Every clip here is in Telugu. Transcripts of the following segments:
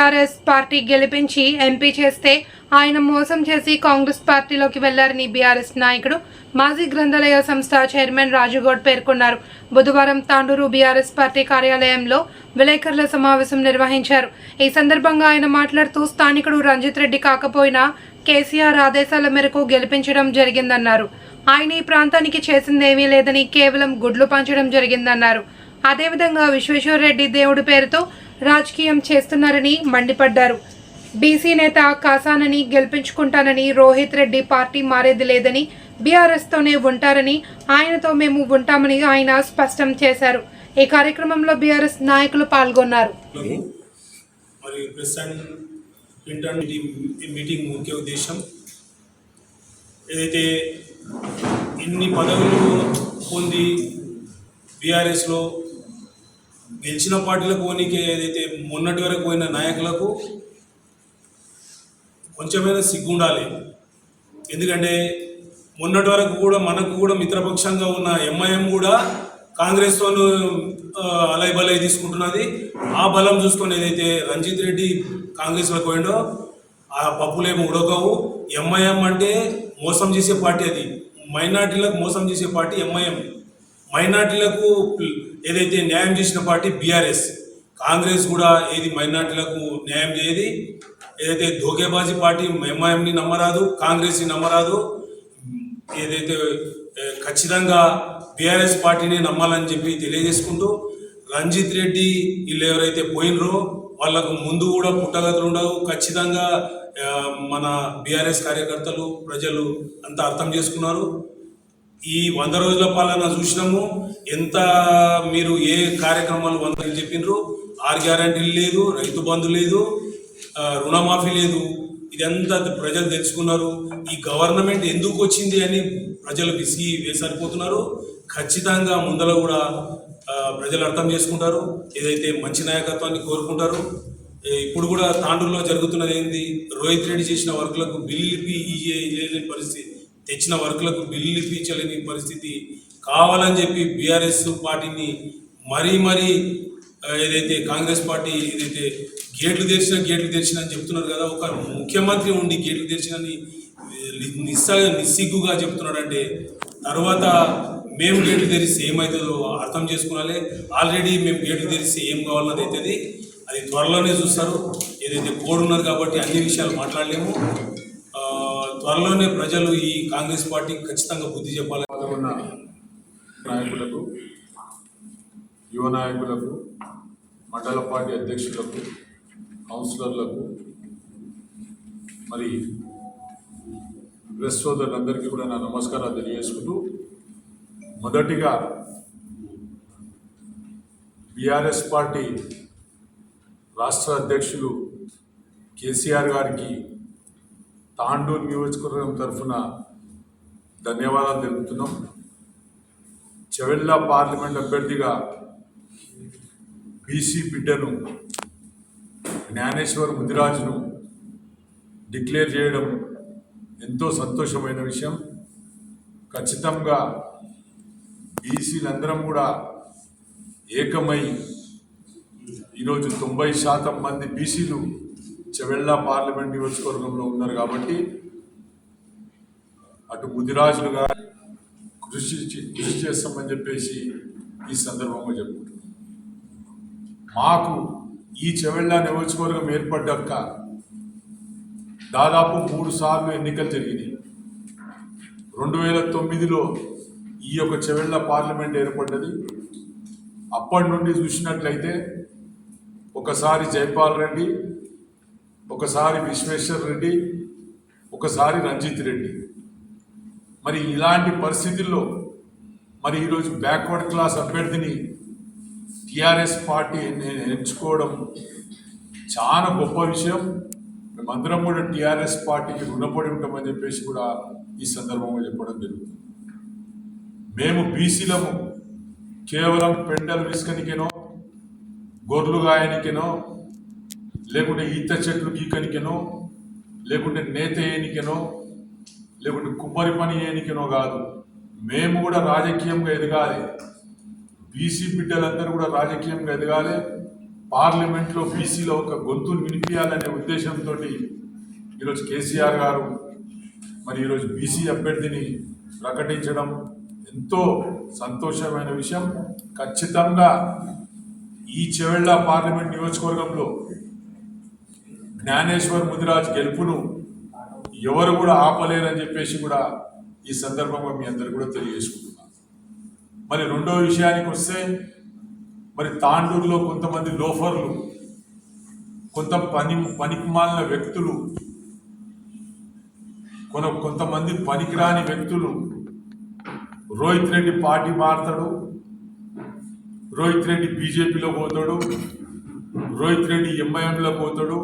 టీఆర్ఎస్ పార్టీ గెలిపించి ఎంపీ చేస్తే ఆయన మోసం చేసి కాంగ్రెస్ పార్టీలోకి వెళ్ళారని బీఆర్ఎస్ నాయకుడు మాజీ గ్రంథాలయ సంస్థ చైర్మన్ రాజుగౌడ్ పేర్కొన్నారు. బుధవారం తాండూరు బీఆర్ఎస్ పార్టీ కార్యాలయంలో విలేకరుల సమావేశం నిర్వహించారు. ఈ సందర్భంగా ఆయన మాట్లాడుతూ స్థానికుడు రంజిత్ రెడ్డి కాకపోయినా కేసీఆర్ ఆదేశాల మేరకు గెలిపించడం జరిగిందన్నారు. ఆయన ఈ ప్రాంతానికి చేసిందేమీ లేదని కేవలం గుడ్లు పంచడం జరిగిందన్నారు. అదేవిధంగా విశ్వేశ్వరరెడ్డి దేవుడి పేరుతో రాజకీయం చేస్తున్నారని మండిపడ్డారు. బీసీ నేత కాసానని గెలిపించుకుంటానని రోహిత్ రెడ్డి పార్టీ మారేది లేదని బీఆర్ఎస్తోనే ఉంటారని ఆయనతో మేము ఉంటామని ఆయన స్పష్టం చేశారు. ఈ కార్యక్రమంలో బీఆర్ఎస్ నాయకులు పాల్గొన్నారు. మీటింగ్ ముఖ్య ఉద్దేశం ఏదైతే ఇన్ని పదవులు పొంది బీఆర్ఎస్లో గెలిచిన పార్టీలకు పోనీకి ఏదైతే మొన్నటి వరకు పోయిన నాయకులకు కొంచెమైనా సిగ్గు ఉండాలి ఎందుకంటే మొన్నటి వరకు కూడా మనకు కూడా మిత్రపక్షంగా ఉన్న ఎంఐఎం కూడా కాంగ్రెస్తో అలై బలై తీసుకుంటున్నది. ఆ బలం చూసుకొని ఏదైతే రంజిత్ రెడ్డి కాంగ్రెస్లోకి పోయిండో ఆ పప్పులేమి ఉడకవు. ఎంఐఎం అంటే మోసం చేసే పార్టీ అది. మైనార్టీలకు మోసం చేసే పార్టీ ఎంఐఎం మైనార్టీలకు ఏదైతే న్యాయం చేసిన పార్టీ బీఆర్ఎస్ కాంగ్రెస్ కూడా ఏది మైనార్టీలకు న్యాయం చేయది. ఏదైతే ధోకేబాజీ పార్టీ ఎంఐఎంని నమ్మరాదు కాంగ్రెస్ని నమ్మరాదు ఏదైతే ఖచ్చితంగా బీఆర్ఎస్ పార్టీని నమ్మాలని చెప్పి తెలియజేసుకుంటూ రంజిత్ రెడ్డి వీళ్ళు ఎవరైతే పోయినరో వాళ్ళకు ముందు కూడా పుట్టగతులు ఉండవు. ఖచ్చితంగా మన బీఆర్ఎస్ కార్యకర్తలు ప్రజలు అంతా అర్థం చేసుకున్నారు. ఈ వంద రోజుల పాలన చూసినాము. ఎంత మీరు ఏ కార్యక్రమాలు వందలు చెప్పినారు ఆరు గ్యారంటీలు లేదు రైతు బంధు లేదు రుణమాఫీ లేదు. ఇదంతా ప్రజలు తెలుసుకున్నారు. ఈ గవర్నమెంట్ ఎందుకు వచ్చింది అని ప్రజలు విసిగి వేసరిపోతున్నారు. ఖచ్చితంగా ముందర కూడా ప్రజలు అర్థం చేసుకుంటారు. ఏదైతే మంచి నాయకత్వాన్ని కోరుకుంటారు ఇప్పుడు కూడా తాండూరులో జరుగుతున్నది ఏంది? రోహిత్ రెడ్డి చేసిన వర్క్లకు బిల్లు ఇప్పి ఇయ్యలేని పరిస్థితి. తెచ్చిన వర్క్లకు బిల్లు ఇప్పించలేని పరిస్థితి కావాలని చెప్పి బీఆర్ఎస్ పార్టీని మరీ మరీ ఏదైతే కాంగ్రెస్ పార్టీ ఏదైతే గేట్లు తెరిచిన గేట్లు తెరిచిన అని చెప్తున్నారు కదా ఒక ముఖ్యమంత్రి ఉండి గేట్లు తెరిచినని నిస్స నిస్సిగ్గుగా చెప్తున్నాడంటే తర్వాత మేము గేట్లు తెరిస్తే ఏమవుతుందో అర్థం చేసుకోవాలి ఆల్రెడీ మేము గేట్లు తెరిస్తే ఏం కావాలన్నది అవుతుంది అది త్వరలోనే చూస్తారు. ఏదైతే కోడ్ ఉన్నది కాబట్టి అన్ని విషయాలు మాట్లాడలేము. త్వరలోనే ప్రజలు ఈ కాంగ్రెస్ పార్టీకి ఖచ్చితంగా బుద్ధి చెప్పాలి ఉన్న నాయకులకు యువ నాయకులకు మండల పార్టీ అధ్యక్షులకు కౌన్సిలర్లకు మరి ప్రెస్ సోదరులందరికీ కూడా నా నమస్కారాలు తెలియజేసుకుంటూ మొదటిగా బీఆర్ఎస్ పార్టీ రాష్ట్ర అధ్యక్షులు కేసీఆర్ గారికి తాండూరు నియోజకవర్గం తరఫున ధన్యవాదాలు తెలుపుతున్నాం. చెవెల్లా పార్లమెంట్ అభ్యర్థిగా బీసీ బిడ్డను జ్ఞానేశ్వర్ ముదిరాజును డిక్లేర్ చేయడం ఎంతో సంతోషమైన విషయం. ఖచ్చితంగా బీసీలందరం కూడా ఏకమై ఈరోజు తొంభై శాతం మంది బీసీలు చెవెళ్ళ పార్లమెంట్ నియోజకవర్గంలో ఉన్నారు కాబట్టి అటు ముదిరాజులుగా కృషి చే- కృషి చేస్తామని చెప్పేసి ఈ సందర్భంగా చెప్పుకుంటున్నాం. మాకు ఈ చెవెళ్ళ నియోజకవర్గం ఏర్పడ్డాక దాదాపు మూడు సార్లు ఎన్నికలు జరిగినాయి. రెండు వేల తొమ్మిదిలో ఈ యొక్క చెవెళ్ళ పార్లమెంట్ ఏర్పడ్డది. అప్పటి నుండి చూసినట్లయితే ఒకసారి జైపాల్ రెడ్డి ఒకసారి విశ్వేశ్వర్ రెడ్డి ఒకసారి రంజిత్ రెడ్డి. మరి ఇలాంటి పరిస్థితుల్లో మరి ఈరోజు బ్యాక్వర్డ్ క్లాస్ అభ్యర్థిని టిఆర్ఎస్ పార్టీ నేను ఎంచుకోవడం చాలా గొప్ప విషయం. మేమందరం కూడా టిఆర్ఎస్ పార్టీకి రుణపడి ఉంటామని చెప్పేసి కూడా ఈ సందర్భంగా చెప్పడం జరుగుతుంది. మేము బీసీలము కేవలం పెండలు విసుకనికేనో గొర్రెలు గాయనికెనో లేకుంటే ఈత చెట్లు గీకనికెనో లేకుంటే నేత ఏనికెనో లేకుంటే కుమ్మరి పని ఏనికెనో కాదు. మేము కూడా రాజకీయంగా ఎదగాలి. బీసీ బిడ్డలందరూ కూడా రాజకీయంగా ఎదగాలి. పార్లమెంట్లో బీసీలో ఒక గొంతును వినిపించాలనే ఉద్దేశంతో ఈరోజు కేసీఆర్ గారు మరి ఈరోజు బీసీ అభ్యర్థిని ప్రకటించడం ఎంతో సంతోషమైన విషయం. ఖచ్చితంగా ఈ చెవెళ్ళ పార్లమెంట్ నియోజకవర్గంలో జ్ఞానేశ్వర్ ముదిరాజ్ గెలుపును ఎవరు కూడా ఆపలేరని చెప్పేసి కూడా ఈ సందర్భంగా మీ అందరు కూడా తెలియజేసుకుంటున్నాను. మరి రెండో విషయానికి వస్తే మరి తాండూరులో కొంతమంది లోఫర్లు కొంత పని పనికిమాలిన వ్యక్తులు కొన కొంతమంది పనికిరాని వ్యక్తులు రోహిత్ రెడ్డి పార్టీ మారుతాడు రోహిత్ రెడ్డి బీజేపీలో పోతాడు రోహిత్ రెడ్డి ఎంఐఎంలో పోతాడు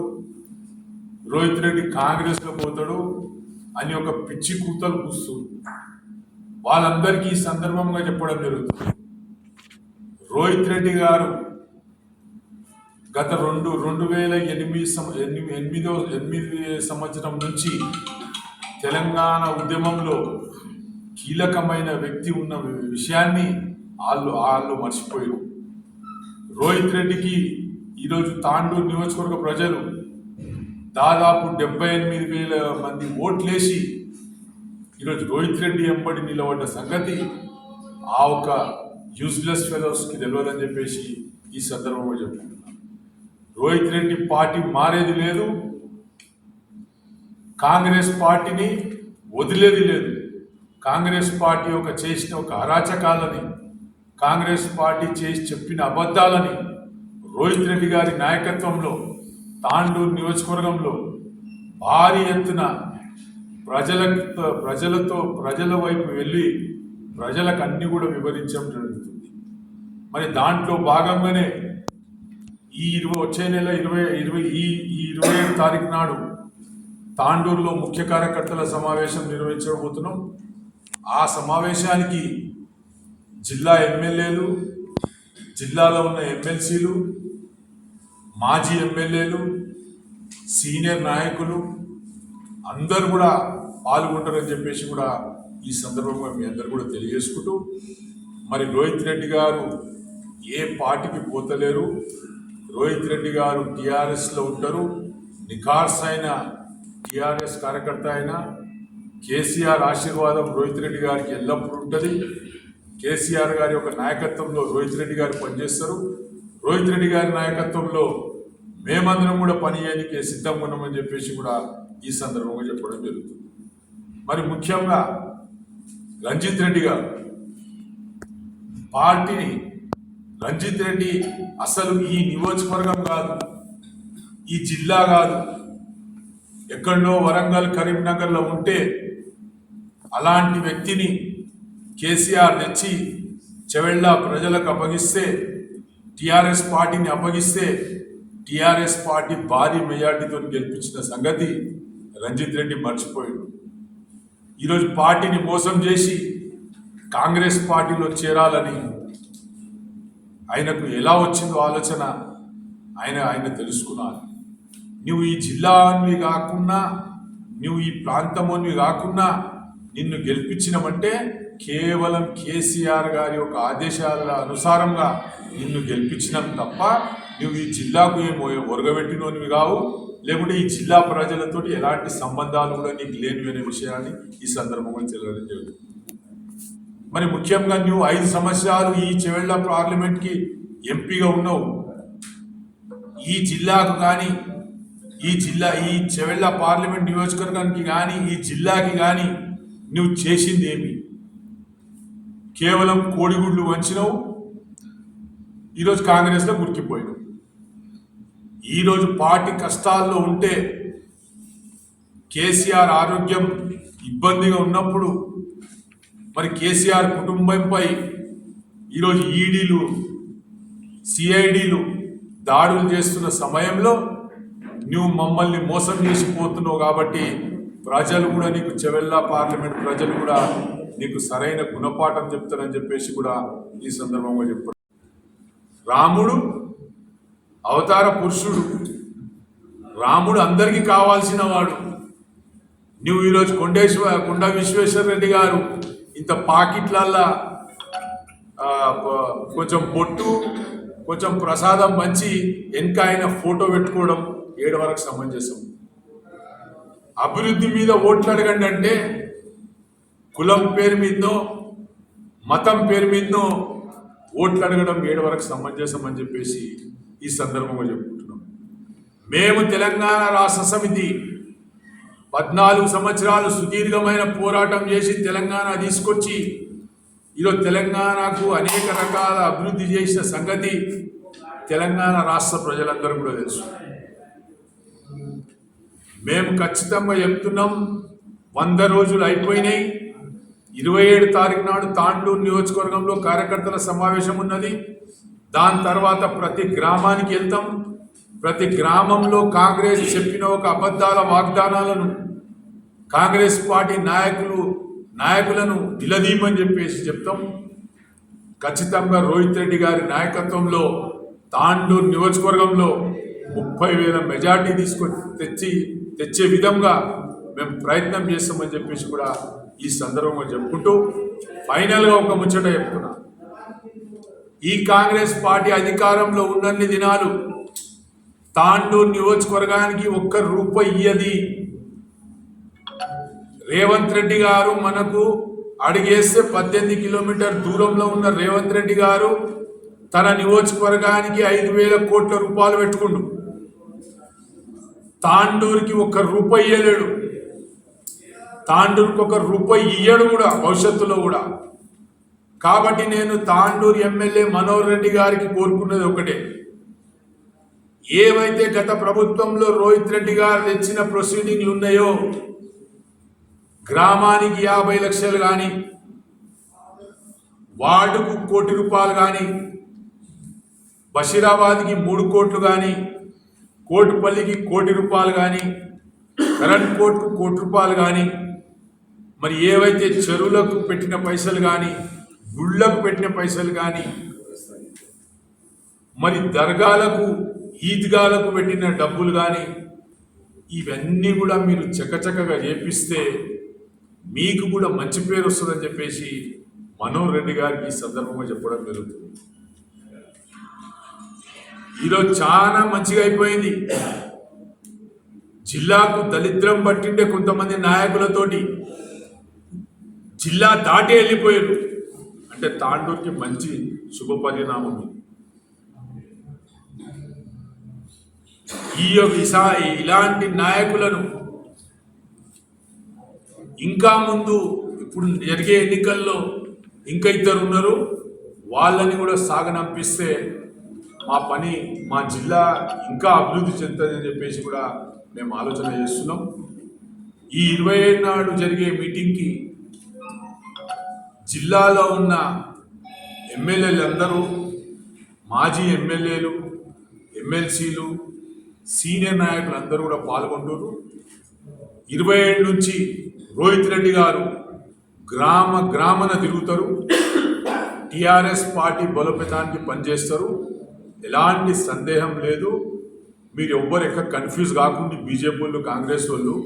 రోహిత్ రెడ్డి కాంగ్రెస్లో పోతాడు అని ఒక పిచ్చి కూతలు కూస్తుంది వాళ్ళందరికీ ఈ సందర్భంగా చెప్పడం జరుగుతుంది. రోహిత్ రెడ్డి గారు గత రెండు రెండు వేల ఎనిమిది సం- ఎనిమిదో ఎనిమిది సంవత్సరం నుంచి తెలంగాణ ఉద్యమంలో కీలకమైన వ్యక్తి ఉన్న విషయాన్ని వాళ్ళు వాళ్ళు మర్చిపోయారు. రోహిత్ రెడ్డికి ఈరోజు తాండూరు నియోజకవర్గ ప్రజలు దాదాపు డెబ్బై ఎనిమిది వేల మంది ఓట్లేసి ఈరోజు రోహిత్ రెడ్డి ఎంబడి నిలబడ్డ సంగతి ఆ ఒక యూజ్లెస్ ఫెలోస్కి తెలియదని చెప్పేసి ఈ సందర్భంలో చెప్తున్నాను రోహిత్ రెడ్డి పార్టీ మారేది లేదు. కాంగ్రెస్ పార్టీని వదిలేది లేదు. కాంగ్రెస్ పార్టీ ఒక చేసిన ఒక అరాచకాలని కాంగ్రెస్ పార్టీ చేసి చెప్పిన అబద్ధాలని రోహిత్ రెడ్డి గారి నాయకత్వంలో తాండూరు నియోజకవర్గంలో భారీ ఎత్తున ప్రజలతో ప్రజలతో ప్రజల వైపు వెళ్ళి ప్రజలకు అన్ని కూడా వివరించడం జరుగుతుంది. మరి దాంట్లో భాగంగానే ఈ ఇరవై వచ్చే నెల ఇరవై ఇరవై ఈ ఈ ఇరవై ఏడు తారీఖు నాడు తాండూరులో ముఖ్య కార్యకర్తల సమావేశం నిర్వహించబోతున్నాం. ఆ సమావేశానికి జిల్లా ఎమ్మెల్యేలు జిల్లాలో ఉన్న ఎమ్మెల్సీలు మాజీ ఎమ్మెల్యేలు సీనియర్ నాయకులు అందరూ కూడా పాల్గొంటారని చెప్పేసి కూడా ఈ సందర్భంగా మీ అందరు కూడా తెలియజేసుకుంటూ మరి రోహిత్ రెడ్డి గారు ఏ పార్టీకి పోతలేరు రోహిత్ రెడ్డి గారు టీఆర్ఎస్లో ఉంటారు నిఖార్స్ అయిన టీఆర్ఎస్ కార్యకర్త అయిన కేసీఆర్ ఆశీర్వాదం రోహిత్ రెడ్డి గారికి ఎల్లప్పుడూ ఉంటుంది. కేసీఆర్ గారి యొక్క నాయకత్వంలో రోహిత్ రెడ్డి గారు పనిచేస్తారు. రోహిత్ రెడ్డి గారి నాయకత్వంలో మేమందరం కూడా పని చేయడానికి సిద్ధంగా ఉన్నామని చెప్పేసి కూడా ఈ సందర్భంగా చెప్పడం జరుగుతుంది. మరి ముఖ్యంగా రంజిత్ రెడ్డి గారు పార్టీని రంజిత్ రెడ్డి అసలు ఈ నియోజకవర్గం కాదు ఈ జిల్లా కాదు ఎక్కడో వరంగల్ కరీంనగర్లో ఉంటే అలాంటి వ్యక్తిని కేసీఆర్ తెచ్చి చెవెళ్ళ ప్రజలకు అప్పగిస్తే టిఆర్ఎస్ పార్టీని అప్పగిస్తే టిఆర్ఎస్ పార్టీ భారీ మెజార్టీతో గెలిపించిన సంగతి రంజిత్ రెడ్డి మర్చిపోయాడు. ఈరోజు పార్టీని మోసం చేసి కాంగ్రెస్ పార్టీలో చేరాలని ఆయనకు ఎలా వచ్చిందో ఆలోచన ఆయన ఆయన తెలుసుకున్నారు. నువ్వు ఈ జిల్లాని కాకుండా నువ్వు ఈ ప్రాంతంలోని కాకుండా నిన్ను గెలిపించినమంటే కేవలం కేసీఆర్ గారి యొక్క ఆదేశాల అనుసారంగా నిన్ను గెలిపించినాం తప్ప నువ్వు ఈ జిల్లాకు ఏమో ఒరగబెట్టినోనివి కావు. లేకుంటే ఈ జిల్లా ప్రజలతో ఎలాంటి సంబంధాలు కూడా నీకు లేనివి అనే విషయాన్ని ఈ సందర్భంగా తెలియడం జరుగుతుంది మరి ముఖ్యంగా నువ్వు ఐదు సంవత్సరాలు ఈ చెవెళ్ళ పార్లమెంట్కి ఎంపీగా ఉన్నావు. ఈ జిల్లాకు కానీ ఈ జిల్లా ఈ చెవెళ్ళ పార్లమెంట్ నియోజకవర్గానికి కానీ ఈ జిల్లాకి కానీ నువ్వు చేసింది ఏమి? కేవలం కోడిగుడ్లు వంచినవు. ఈరోజు కాంగ్రెస్లో గుర్తిపోయినావు ఈరోజు పార్టీ కష్టాల్లో ఉంటే కేసీఆర్ ఆరోగ్యం ఇబ్బందిగా ఉన్నప్పుడు మరి కేసీఆర్ కుటుంబంపై ఈరోజు ఈడీలు సిఐడీలు దాడులు చేస్తున్న సమయంలో నువ్వు మమ్మల్ని మోసం చేసిపోతున్నావు కాబట్టి ప్రజలు కూడా నీకు చెవెల్లా పార్లమెంట్ ప్రజలు కూడా నీకు సరైన గుణపాఠం చెప్తారని చెప్పేసి కూడా ఈ సందర్భంగా చెప్పారు రాముడు అవతార పురుషుడు. రాముడు అందరికీ కావాల్సిన వాడు. నువ్వు ఈరోజు కొండేశ్వర కొండ విశ్వేశ్వర రెడ్డి గారు ఇంత పాకిట్లల్లా కొంచెం పొట్టు కొంచెం ప్రసాదం మంచి వెనక ఆయన ఫోటో పెట్టుకోవడం ఏడు వరకు సమంజసం. అభివృద్ధి మీద ఓట్లు అడగండి అంటే కులం పేరు మీదో మతం పేరు మీదో ఓట్లు అడగడం ఏడు వరకు సమంజసం అని చెప్పేసి ఈ సందర్భంగా చెప్పుకుంటున్నాం. మేము తెలంగాణ రాష్ట్ర సమితి పద్నాలుగు సంవత్సరాలు సుదీర్ఘమైన పోరాటం చేసి తెలంగాణ తీసుకొచ్చి ఈరోజు తెలంగాణకు అనేక రకాల అభివృద్ధి చేసిన సంగతి తెలంగాణ రాష్ట్ర ప్రజలందరూ కూడా తెలుసు. మేము ఖచ్చితంగా చెప్తున్నాం వంద రోజులు అయిపోయినాయి. ఇరవై ఏడు తారీఖు నాడు తాండూరు నియోజకవర్గంలో కార్యకర్తల సమావేశం ఉన్నది. దాని తర్వాత ప్రతి గ్రామానికి వెళ్తాం. ప్రతి గ్రామంలో కాంగ్రెస్ చెప్పిన ఒక అబద్ధాల వాగ్దానాలను కాంగ్రెస్ పార్టీ నాయకులు నాయకులను నిలదీమని చెప్పేసి చెప్తాం. ఖచ్చితంగా రోహిత్ రెడ్డి గారి నాయకత్వంలో తాండూరు నియోజకవర్గంలో ముప్పై వేల మెజార్టీ తీసుకొని తెచ్చి తెచ్చే విధంగా మేము ప్రయత్నం చేస్తామని చెప్పేసి కూడా ఈ సందర్భంగా చెప్పుకుంటూ ఫైనల్గా ఒక ముచ్చట చెప్తున్నాను ఈ కాంగ్రెస్ పార్టీ అధికారంలో ఉన్నన్ని దినాలు తాండూరు నియోజకవర్గానికి ఒక్క రూపాయి ఇయ్యది. రేవంత్ రెడ్డి గారు మనకు అడిగేస్తే పద్దెనిమిది కిలోమీటర్ దూరంలో ఉన్న రేవంత్ రెడ్డి గారు తన నియోజకవర్గానికి ఐదు వేల కోట్ల రూపాయలు పెట్టుకుండు. తాండూరుకి ఒక్క రూపాయి ఇయ్యలేడు. తాండూరుకి ఒక రూపాయి ఇయ్యడు కూడా భవిష్యత్తులో కూడా. కాబట్టి నేను తాండూరు ఎమ్మెల్యే మనోహర్ రెడ్డి గారికి కోరుకున్నది ఒకటే. ఏవైతే గత ప్రభుత్వంలో రోహిత్ రెడ్డి గారు తెచ్చిన ప్రొసీడింగ్లు ఉన్నాయో గ్రామానికి యాభై లక్షలు కానీ వార్డుకు కోటి రూపాయలు కానీ బషీరాబాద్కి మూడు కోట్లు కానీ కోటిపల్లికి కోటి రూపాయలు కానీ కరెంట్ కోట్కు కోటి రూపాయలు కానీ మరి ఏవైతే చెరువులకు పెట్టిన పైసలు కానీ గుళ్ళకు పెట్టిన పైసలు కానీ మరి దర్గాలకు ఈద్గాలకు పెట్టిన డబ్బులు కానీ ఇవన్నీ కూడా మీరు చకచకగా చేపిస్తే మీకు కూడా మంచి పేరు వస్తుందని చెప్పేసి మనోహర్ రెడ్డి గారికి ఈ సందర్భంగా చెప్పడం జరుగుతుంది. ఈరోజు చాలా మంచిగా అయిపోయింది. జిల్లాకు దళిద్రం పట్టిండే కొంతమంది నాయకులతోటి జిల్లా దాటి వెళ్ళిపోయారు. అంటే తాండూరుకి మంచి శుభ పరిణామం ఇది. ఈ యొక్క ఇలాంటి నాయకులను ఇంకా ముందు ఇప్పుడు జరిగే ఎన్నికల్లో ఇంకా ఇద్దరు ఉన్నారు వాళ్ళని కూడా సాగనంపిస్తే మా పని మా జిల్లా ఇంకా అభివృద్ధి చెందుతుందని చెప్పేసి కూడా మేము ఆలోచన చేస్తున్నాం ఈ ఇరవై నాడు జరిగే మీటింగ్కి జిల్లాలో ఉన్న ఎమ్మెల్యేలు అందరూ మాజీ ఎమ్మెల్యేలు ఎమ్మెల్సీలు సీనియర్ నాయకులు అందరూ కూడా పాల్గొంటున్నారు ఇరవై ఏడు నుంచి రోహిత్ రెడ్డి గారు గ్రామ గ్రామన తిరుగుతారు. టిఆర్ఎస్ పార్టీ బలోపేతానికి పనిచేస్తారు. ఎలాంటి సందేహం లేదు. మీరు ఎవ్వరు ఎక్కడ కన్ఫ్యూజ్ కాకుండా బీజేపీ వాళ్ళు కాంగ్రెస్ వాళ్ళు.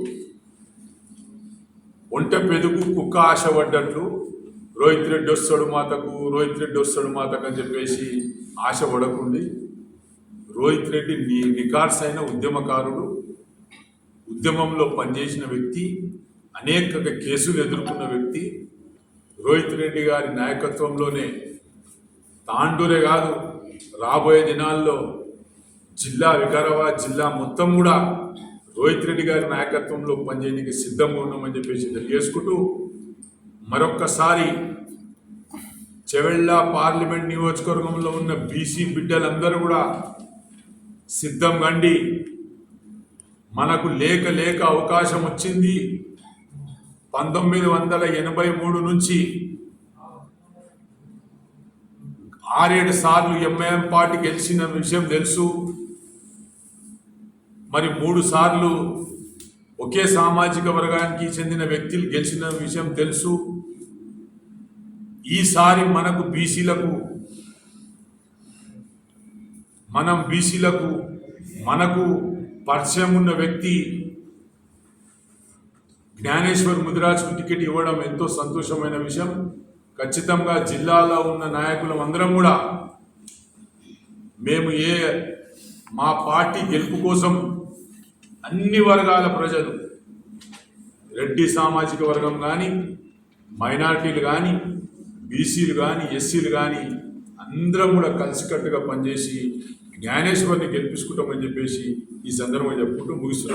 ఒంట పెదుగు కుక్క ఆశ పడ్డట్లు రోహిత్ రెడ్డి వస్తాడు మాతకు రోహిత్ రెడ్డి వస్తాడు మాతకు అని చెప్పేసి ఆశ పడకుండి రోహిత్ రెడ్డి ని నికార్స్ అయిన ఉద్యమకారుడు ఉద్యమంలో పనిచేసిన వ్యక్తి అనేక కేసులు ఎదుర్కొన్న వ్యక్తి. రోహిత్ రెడ్డి గారి నాయకత్వంలోనే తాండూరే కాదు రాబోయే దినాల్లో జిల్లా వికారాబాద్ జిల్లా మొత్తం కూడా రోహిత్ రెడ్డి గారి నాయకత్వంలో పనిచేయడానికి సిద్ధంగా ఉన్నామని చెప్పేసి తెలియజేసుకుంటూ మరొక్కసారి చెవెళ్ళ పార్లమెంట్ నియోజకవర్గంలో ఉన్న బీసీ బిడ్డలందరూ కూడా సిద్ధం కండి. మనకు లేక లేక అవకాశం వచ్చింది. పంతొమ్మిది వందల ఎనభై మూడు నుంచి ఆరేడు సార్లు ఎంఐఎం పార్టీ గెలిచిన విషయం తెలుసు. మరి మూడు సార్లు ఒకే సామాజిక వర్గానికి చెందిన వ్యక్తులు గెలిచిన విషయం తెలుసు. ఈసారి మనకు బీసీలకు మనం బీసీలకు మనకు పరిచయం ఉన్న వ్యక్తి జ్ఞానేశ్వర్ ముదిరాజ్కు టికెట్ ఇవ్వడం ఎంతో సంతోషమైన విషయం. ఖచ్చితంగా జిల్లాలో ఉన్న నాయకులం అందరం కూడా మేము ఏ మా పార్టీ గెలుపు కోసం అన్ని వర్గాల ప్రజలు రెడ్డి సామాజిక వర్గం కానీ మైనార్టీలు కానీ బీసీలు కానీ ఎస్సీలు కానీ అందరం కూడా కలిసికట్టుగా పనిచేసి జ్ఞానేశ్వరిని గెలిపించుకుంటామని చెప్పేసి ఈ సందర్భంగా చెప్పుకుంటూ ముగిస్తున్నాను